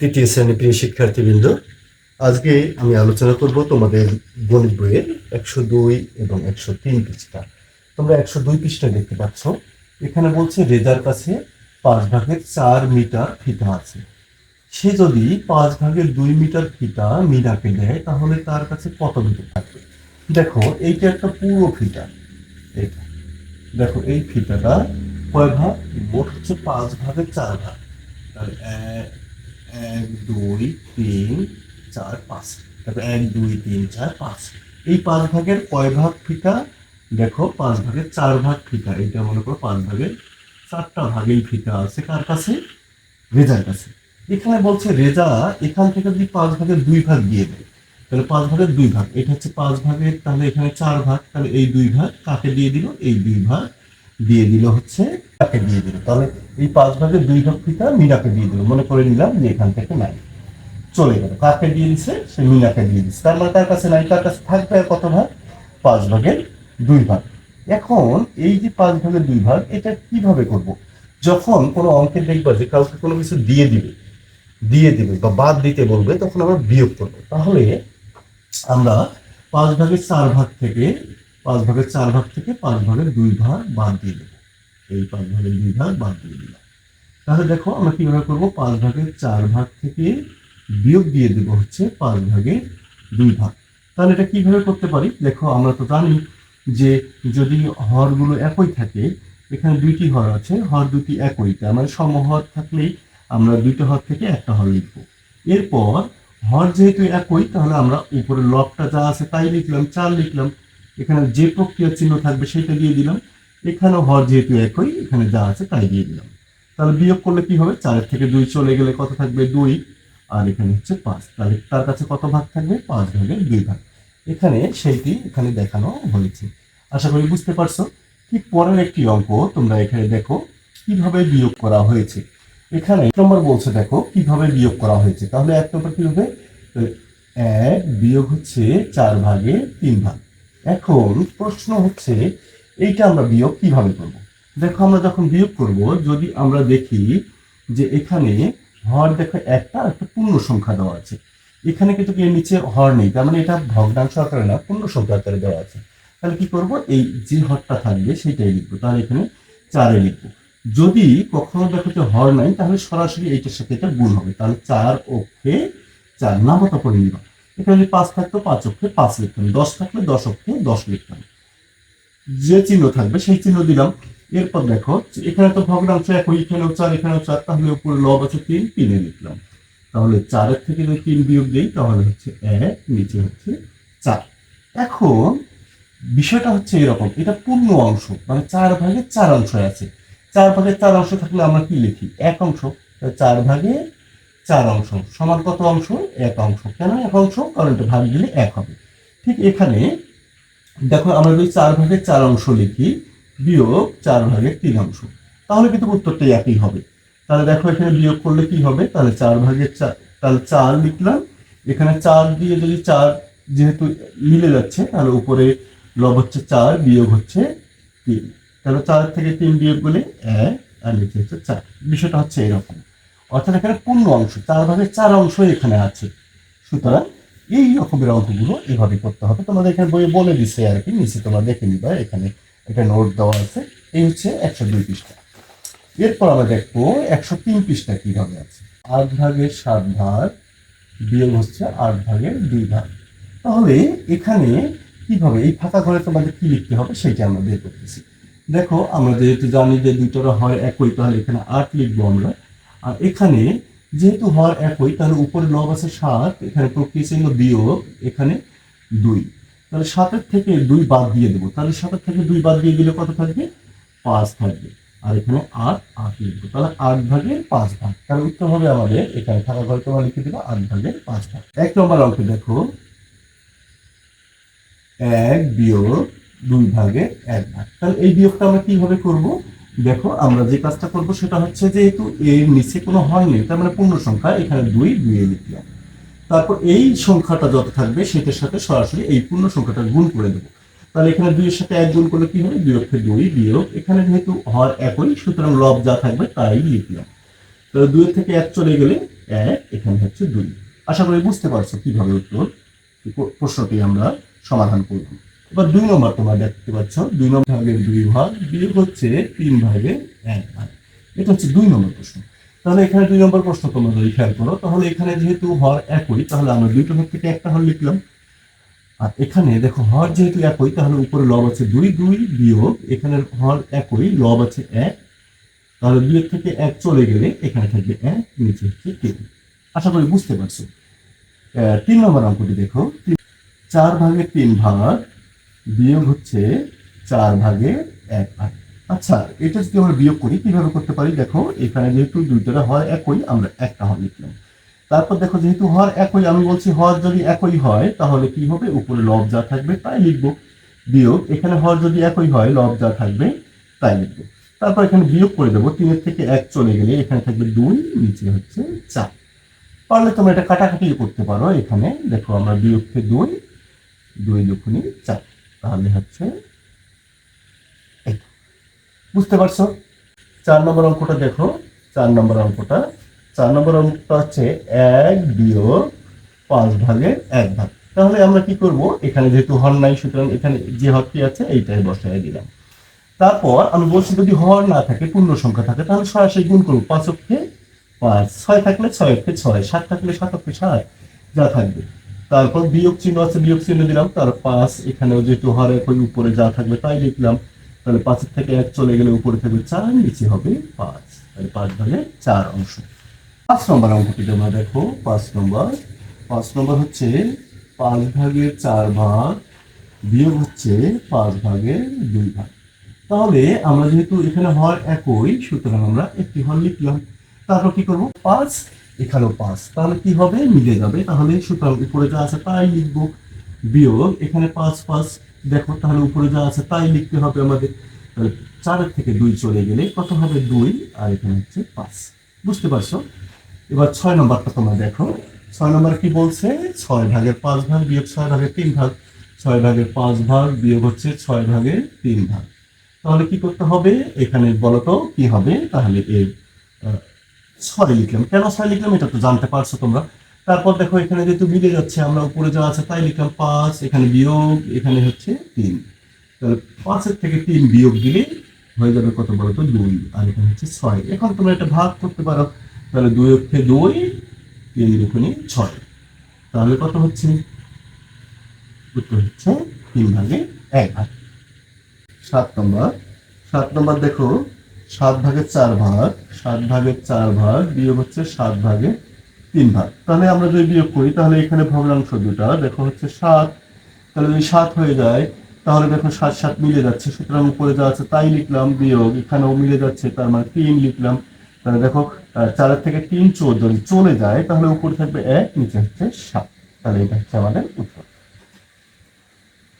তৃতীয় শ্রেণি প্রিয় শিক্ষার্থীবৃন্দ, আজকে আমি আলোচনা করব তোমাদের গণিত বইয়ের একশো দুই এবং একশো তিন পৃষ্ঠা। তোমরা একশো দুই পৃষ্ঠা দেখতে পাচ্ছ। এখানে বলছে রেজার কাছে পাঁচ ভাগের চার মিটার ফিতা আছে। সে যদি পাঁচ ভাগের দুই মিটার ফিতা মিনাকে দেয়, তাহলে তার কাছে কত মিটার থাকবে? দেখো, এইটা একটা পুরো ফিতা। এটা দেখো, এই ফিতাটা কয় ভাগ? মোট হচ্ছে পাঁচ ভাগের চার ভাগ। তাহলে এক এক, দুই, তিন, চার, পাঁচ। তারপর এক, দুই, তিন, চার, পাঁচ। এই পাঁচ ভাগের কয় ভাগ ফিতা দেখো, পাঁচ ভাগের চার ভাগ ফিতা এটা মনে করো পাঁচ ভাগের চারটা ভাগেই ফিতা আছে। কার কাছে? রেজার কাছে। এখানে বলছে রেজা এখান থেকে যদি পাঁচ ভাগের দুই ভাগ দিয়ে দেয়, তাহলে পাঁচ ভাগের দুই ভাগ। এটা হচ্ছে পাঁচ ভাগের, তাহলে এখানে চার ভাগ, তাহলে এই দুই ভাগ কাকে দিয়ে দিল? এই দুই ভাগ দিয়ে দিল হচ্ছে কাকে দিয়ে দিল। তাহলে এই পাঁচ ভাগের দুই ভাগ পিতা মিনাকে দিয়ে দিল। মনে করে নিলাম যে এখান থেকে নাই। চলে গেল। কাকে দিয়ে দিছে? সে মিনাকে দিয়ে দিচ্ছে তার মানে তার কাছে নাই? তার কাছে থাকবে আর কত ভাগ? পাঁচ ভাগের দুই ভাগ। এখন এই যে পাঁচ ভাগের দুই ভাগ, এটা কীভাবে করব? যখন কোনো অঙ্কের দেখবা যে কাউকে কোনো কিছু দিয়ে দিবে দিয়ে দিবে বা বাদ দিতে বলবে, তখন আমরা বিয়োগ করব। তাহলে আমরা পাঁচ ভাগের চার ভাগ থেকে পাঁচ ভাগের চার ভাগ থেকে পাঁচ ভাগের দুই ভাগ বাদ দিয়ে দেবো। এই পাঁচ ভাগের দুই ভাগ বাদ দিয়ে দিলাম। তাহলে দেখো আমরা কীভাবে করব? পাঁচ ভাগের চার ভাগ থেকে বিয়োগ দিয়ে দেবো হচ্ছে পাঁচ ভাগের দুই ভাগ। তাহলে এটা কীভাবে করতে পারি? দেখো, আমরা তো জানি যে যদি হরগুলো একই থাকে, এখানে দুইটি হর আছে, হর দুটি একই। তার মানে সমহর থাকলেই আমরা দুইটা হর থেকে একটা হর লিখব। এরপর হর যেহেতু একই, তাহলে আমরা উপরে লবটা যা আছে তাই লিখলাম, চার লিখলাম। এখানে যে প্রক্রিয়া চিহ্ন থাকবে সেটা দিয়ে দিলাম। এখানেও হর যেহেতু একই, এখানে যা আছে তাই দিয়ে দিলাম। তাহলে বিয়োগ করলে কি হবে? চারের থেকে দুই চলে গেলে কত থাকবে? দুই। আর এখানে হচ্ছে পাঁচ। তাহলে তার কাছে কত ভাগ থাকবে? পাঁচ ভাগের দুই ভাগ। এখানে সেইটি এখানে দেখানো হয়েছে। আশা করি বুঝতে পারছ ঠিক পরের একটি অঙ্ক তোমরা এখানে দেখো, কীভাবে বিয়োগ করা হয়েছে। এখানে নম্বর বলছে দেখো, কীভাবে বিয়োগ করা হয়েছে। তাহলে এক নম্বর কি হবে? এক বিয়োগ হচ্ছে চার ভাগে তিন ভাগ। এখন প্রশ্ন হচ্ছে, এইটা আমরা বিয়োগ কীভাবে করব? দেখো, আমরা যখন বিয়োগ করব, যদি আমরা দেখি যে এখানে হর দেখো একটা একটা পূর্ণ সংখ্যা দেওয়া আছে। এখানে কিন্তু এর নিচে হর নেই, তার মানে এটা ভগ্নাংশ আকারে না, পূর্ণ সংখ্যা আকারে দেওয়া আছে। তাহলে কি করব? এই যে হরটা থাকবে সেটাই লিখব। তাহলে এখানে চারে লিখব। যদি কখনো দেখো যে হর নাই, তাহলে সরাসরি এইটার সাথে এটা গুণ হবে। তাহলে চার অক্ষে চার, নামতা করে নিবা এখানে পাঁচ থাকতো, পাঁচ অক্ষে পাঁচ লিখতাম। দশ থাকলে দশ অক্ষে দশ লিখতাম। যে চিহ্ন থাকবে সেই চিহ্ন দিলাম। এরপর দেখো এখানে তো ভগ্নাংশ একই, এখানেও চার এখানেও চার, তাহলে উপরে লব আছে তিন, তিনে লিখলাম। তাহলে চারের থেকে যদি তিন বিয়োগ দিই, তাহলে হচ্ছে এক, নিচে হচ্ছে চার। এখন বিষয়টা হচ্ছে এরকম, এটা পূর্ণ অংশ মানে চার ভাগে চার অংশ আছে। চার ভাগে চার অংশ থাকলে আমরা কি লিখি? এক অংশ। চার ভাগে চার অংশ। সমান কত অংশ? এক অংশ। কেন এক অংশ? কারণ এটা ভাগ দিলে এক হবে। ঠিক এখানে দেখো আমরা যদি চার ভাগের চার অংশ লিখি, বিয়োগ চার ভাগের তিন অংশ। তাহলে কিন্তু উত্তরটা একই হবে। তাহলে দেখো এখানে বিয়োগ করলে কি হবে? তাহলে চার ভাগের চার। তাহলে চার লিখলাম। এখানে চার দিয়ে যদি চার যেহেতু মিলে যাচ্ছে, তাহলে উপরে লব হচ্ছে চার, বিয়োগ হচ্ছে তিন। তাহলে চার থেকে তিন বিয়োগ করলে এক, আর নিচে হচ্ছে চার। বিষয়টা হচ্ছে এরকম। অর্থাৎ এখানে পূর্ণ অংশ, চার ভাগের চার অংশ এখানে আছে। সুতরাং এই রকমের অঙ্কগুলো এভাবে করতে হবে। তোমাদের এখানে বইয়ে বলে দিচ্ছে আর কি, নিচে তোমরা দেখে নিবা, এখানে একটা নোট দেওয়া আছে। এই হচ্ছে একশো দুই পৃষ্ঠা। এরপর আমরা দেখব একশো তিন পৃষ্ঠা কীভাবে আছে। আট ভাগের সাত ভাগ বিয়োগ হচ্ছে আট ভাগের দুই ভাগ। তাহলে এখানে কীভাবে, এই ফাঁকা ঘরে তোমাদের কি লিখতে হবে সেটা আমরা বের করতেছি। দেখো, আমরা যেহেতু জানি যে দুটোরা হয় একই, তাহলে এখানে আট লিখব আমরা। আর এখানে যেহেতু হয় একই, তাহলে উপরে লব আছে সাত, এখানে প্রক্রিয়া চিহ্ন বিয়োগ, এখানে দুই। তাহলে সাতের থেকে দুই বাদ দিয়ে দেবো। তাহলে সাতের থেকে দুই বাদ দিয়ে দিলে কত থাকবে? পাঁচ থাকবে। আর এখানে আট আট লিখব তাহলে আট ভাগের পাঁচ ভাগ। তাহলে উত্তর হবে আমাদের, এখানে থাকা ঘরে তোমার লিখে দেবো, আট ভাগের পাঁচ ভাগ। এক নম্বর অঙ্কে দেখো, এক বিয়োগ দুই ভাগের এক ভাগ। তাহলে এই বিয়োগটা আমরা কীভাবে করব? দেখো, আমরা যে কাজটা করব সেটা হচ্ছে যেহেতু এর নিচে কোনো হর নেই, তার মানে পূর্ণ সংখ্যা এখানে দুই দুইয়ে লিখলাম। তারপর এই সংখ্যাটা যত থাকবে সেটার সাথে সরাসরি এই পূর্ণ সংখ্যাটা গুণ করে দেবো। তাহলে এখানে দুইয়ের সাথে এক গুণ করলে কি হবে? দুই অক্ষে দুই বিয়োগ। এখানে যেহেতু হর একই, সুতরাং লব যা থাকবে তাই লিখলাম। তাহলে দুইয়ের থেকে এক চলে গেলে এক, এখানে হচ্ছে দুই। আশা করি বুঝতে পারছ কীভাবে উত্তর? প্র- প্রশ্নটি আমরা সমাধান করব। এবার দুই নম্বর তোমরা দেখতে পাচ্ছ, দুই নম্বর ভাগের দুই ভাগ বিয়োগ হচ্ছে তিন ভাগে এক ভাগ। এটা হচ্ছে দুই নম্বর প্রশ্ন। তাহলে এখানে দুই নম্বর প্রশ্ন তোমরা যদি খেয়াল করো, তাহলে এখানে যেহেতু হর একই, তাহলে আমরা দুইটা ভাগ থেকে একটা হর লিখলাম। আর এখানে দেখো, হর যেহেতু একই, তাহলে উপরে লব আছে দুই দুই বিয়োগ, এখানে হর একই, লব আছে এক। তাহলে দুই থেকে এক চলে গেলে এখানে থাকবে এক, নিচে হচ্ছে তিন। আশা করি বুঝতে পারছ। তিন নম্বর অঙ্কটি দেখো। চার ভাগে তিন ভাগ বিয়োগ হচ্ছে চার ভাগে এক ভাগ। আচ্ছা এটা যদি আমরা বিয়োগ করি, কীভাবে করতে পারি? দেখো, এখানে যেহেতু দুইটা হয় একই, আমরা একটা হর লিখলাম। তারপর দেখো, যেহেতু হর একই, আমি বলছি হর যদি একই হয়, তাহলে কি হবে? উপরে লব যা থাকবে, তাই লিখব। বিয়োগ, এখানে হর যদি একই হয়, লব যা থাকবে, তাই লিখব। তারপর এখানে বিয়োগ করে দেবো, তিনের থেকে এক চলে গেলে এখানে থাকবে দুই, নিচে হচ্ছে চার। পারলে তোমরা এটা কাটাকাটি করতে পারো, এখানে। দেখো, আমরা বিয়োগকে দুই দুই দুখুনি চার। তাহলে হচ্ছে বুঝতে পারছ? চার নম্বর অঙ্কটা দেখো। চার নম্বর অঙ্কটা। চার নম্বর অঙ্কটা হচ্ছে এক বিয়োগ পাঁচ ভাগের এক ভাগ। তাহলে আমরা কি করব? এখানে যেহেতু হর নাই, সুতরাং এখানে যে হরটি আছে, এইটাই বসাই দিলাম। তারপর আমি বলছি যদি হর না থাকে, পূর্ণ সংখ্যা থাকে, তাহলে সরাসরি গুণ করব পাঁচ অক্ষে পাঁচ। ছয় থাকলে ছয় অক্ষে ছয়, সাত থাকলে সাত অক্ষে সাত। যা থাকবে। তারপর বিয়োগ চিহ্ন আছে, বিয়োগ চিহ্ন দিলাম, তার পাঁচ, এখানেও যেহেতু হর একই উপরে যা থাকবে তাই লিখলাম। তাহলে পাঁচের থেকে এক চলে গেলে উপরে থাকবে চার, নিচে হবে পাঁচ। তাহলে পাঁচ ভাগে চার অংশ। পাঁচ নম্বর অঙ্কটি তোমরা দেখো, পাঁচ নম্বর। পাঁচ নম্বর হচ্ছে পাঁচ ভাগের চার ভাগ, বিয়োগ হচ্ছে পাঁচ ভাগের দুই ভাগ। তাহলে আমরা যেহেতু এখানে হর একই, সুতরাং আমরা একটি হর লিখলাম। তারপর কি করব? পাঁচ এখানেও পাঁচ তাহলে কি হবে? মিলে যাবে। তাহলে সুতরাং উপরে যা আছে তাই লিখব। বিয়োগ, এখানে পাঁচ পাঁচ দেখো, তাহলে উপরে যা আছে তাই লিখতে হবে আমাদের। চারের থেকে দুই চলে গেলে কত হবে? দুই। আর এখানে হচ্ছে পাঁচ বুঝতে পারছ? এবার ছয় নম্বরটা তোমরা দেখো। ছয় নম্বর কি বলছে? ছয় ভাগের পাঁচ ভাগ বিয়োগ ছয় ভাগের তিন ভাগ। ছয় ভাগের পাঁচ ভাগ বিয়োগ হচ্ছে ছয় ভাগের তিন ভাগ। তাহলে কি করতে হবে? এখানে বলতো কি হবে? তাহলে এর ছয় লিখলাম। কেন ছয় লিখলাম এটা তো জানতে পারছ তোমরা। তারপর দেখো, এখানে যেহেতু মিলে যাচ্ছে, আমরা উপরে যা আছে তাই লিখলাম পাঁচ, এখানে বিয়োগ, এখানে হচ্ছে তিন। তাহলে পাঁচের থেকে তিন বিয়োগ দিলে হয়ে যাবে কত বলতো দুই, আর এখানে হচ্ছে ছয়। এখন তোমরা এটা ভাগ করতে পারো। তাহলে দুই অক্ষে দুই, তিন দুগুণে ছয়। তাহলে কত হচ্ছে? উত্তর হচ্ছে তিন ভাগে এক। ভাগ সাত নম্বর। সাত নম্বর দেখো সাত ভাগের চার ভাগ, সাত ভাগের চার ভাগ বিয়োগ হচ্ছে সাত ভাগের তিন ভাগ। তাহলে আমরা যদি বিয়োগ করি, তাহলে এখানে ভগ্নাংশ দুটা, দেখো হচ্ছে সাত। তাহলে যদি সাত হয়ে যায়, তাহলে দেখো সাত সাত মিলে যাচ্ছে। সুতরাং উপরে যা আছে তাই লিখলাম বিয়োগ, এখানেও মিলে যাচ্ছে, তার মানে তিন লিখলাম। তাহলে দেখো চারের থেকে তিন চোর যদি চলে যায়, তাহলে উপরে থাকবে এক, নিচে হচ্ছে সাত। তাহলে এটা হচ্ছে আমাদের উত্তর।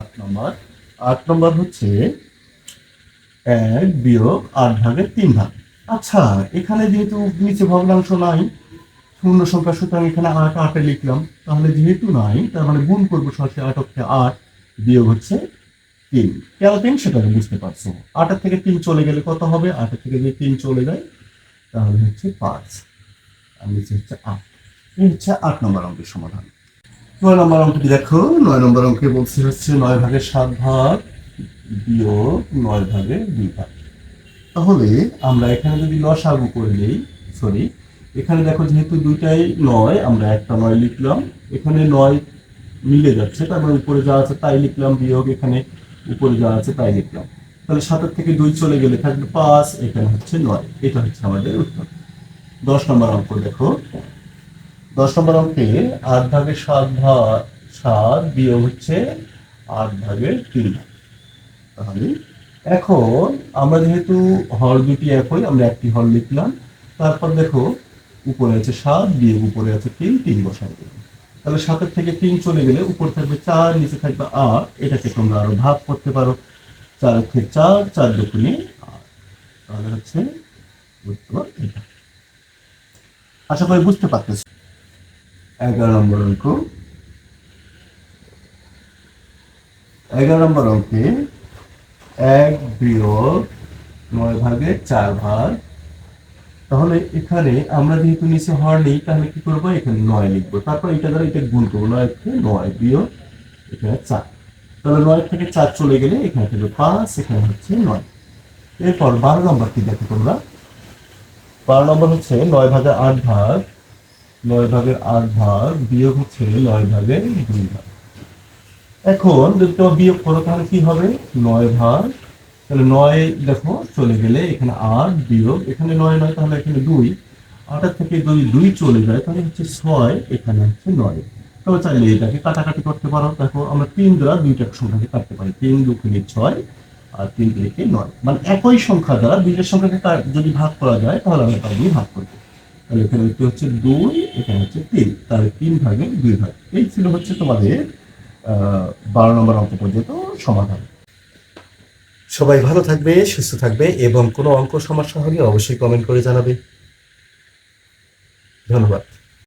আট নম্বর। আট নম্বর হচ্ছে এক বিয়োগ আট ভাগের তিন ভাগ। আচ্ছা এখানে যেহেতু নিচে ভগ্নাংশ নাই, শূন্য সংখ্যা, সুতরাং এখানে আট, আটে লিখলাম। তাহলে যেহেতু নাই, তার মানে গুণ করব সরাসরি আট অক্ষে আট বিয়োগ হচ্ছে তিন। কেন তিন? সেটা বুঝতে পারছ। আটের থেকে তিন চলে গেলে কত হবে? আটের থেকে যদি তিন চলে যায়, তাহলে হচ্ছে পাঁচ। আর নিচে হচ্ছে আট। এই হচ্ছে আট নম্বর অঙ্কের সমাধান। নয় নম্বর অঙ্কটি দেখো। নয় নম্বর অঙ্কে বলছি হচ্ছে নয় ভাগের সাত ভাগ বিয়োগ নয় ভাগের দুই ভাগ তাহলে আমরা এখানে যদি লসাগু করে নেই সরি এখানে দেখো যেহেতু দুইটাই নয়, আমরা একটা নয় লিখলাম, এখানে নয় মিলে যাচ্ছে তারপরে উপরে যা আছে তাই লিখলাম, বিয়োগ এখানে উপরে যা আছে তাই লিখলাম। তাহলে সাতের থেকে দুই চলে গেলে থাকবে পাঁচ, এখানে হচ্ছে নয়, এটা হচ্ছে আমাদের উত্তর। দশ নম্বর অঙ্ক দেখো। দশ নম্বর অঙ্কে আট ভাগের সাত ভাগ সাত বিয়োগ হচ্ছে আট ভাগের তিন ভাগ। তাহলে এখন আমরা যেহেতু হর দুটি একই আমরা একটি হর লিখলাম। তারপর দেখো, উপরে আছে সাত, বিয়োগ উপরে আছে তিন তিন বসাই তাহলে সাতের থেকে তিন চলে গেলে উপরে থাকবে চার, নিচে থাকবে আট। এটাকে তোমরা আরও ভাগ করতে পারো। চার থেকে চার চার আট। তাহলে হচ্ছে উত্তর এটা। আশা করি বুঝতে পারতেছ। এগারো নম্বর অঙ্ক। এগারো নম্বর অঙ্কে এক বিয়োগ নয় ভাগে চার ভাগ। তাহলে এখানে আমরা যেহেতু নিচে হর নেই, তাহলে কি করব? এখানে নয় লিখব। তারপর এটা দ্বারা এটা গুণ করব। নয় থেকে নয় বিয়োগ এখানে চার। তাহলে নয় থেকে চার চলে গেলে এখানে থেকে পাঁচ, এখানে হচ্ছে নয়। এরপর বারো নম্বর কি দেখো তোমরা? বারো নম্বর হচ্ছে নয় ভাগের আট ভাগ, নয় ভাগের আট ভাগ বিয়োগ হচ্ছে নয় ভাগের দুই ভাগ। এখন তোমার বিয়োগ করো, তাহলে কি হবে? নয় ভাগ। তাহলে নয়, দেখো, চলে গেলে এখানে আট বিয়োগ, এখানে নয় নয়, তাহলে এখানে দুই। আটের থেকে দুই দুই চলে যায়, তাহলে হচ্ছে ছয়, এখানে হচ্ছে নয়। তবে চাইলে এটাকে কাটাকাটি করতে পারো। দেখো, আমরা তিন দ্বারা দুইটা সংখ্যাকে কাটতে পারি। তিন দুগুণে ছয় আর তিন তিরিকে নয়। মানে একই সংখ্যা দ্বারা দুইটা সংখ্যাকে যদি ভাগ করা যায়, তাহলে আমরা তার দিয়ে ভাগ করব। তাহলে এখানে হচ্ছে দুই, এখানে হচ্ছে তিন। তাহলে তিন ভাগে দুই ভাগ। এই ছিল হচ্ছে তোমাদের বারো নম্বর অঙ্ক পর্যন্ত সমাধান। সবাই ভালো থাকবে, সুস্থ থাকবে এবং কোনো অঙ্ক সমস্যা হলে অবশ্যই কমেন্ট করে জানাবে। ধন্যবাদ।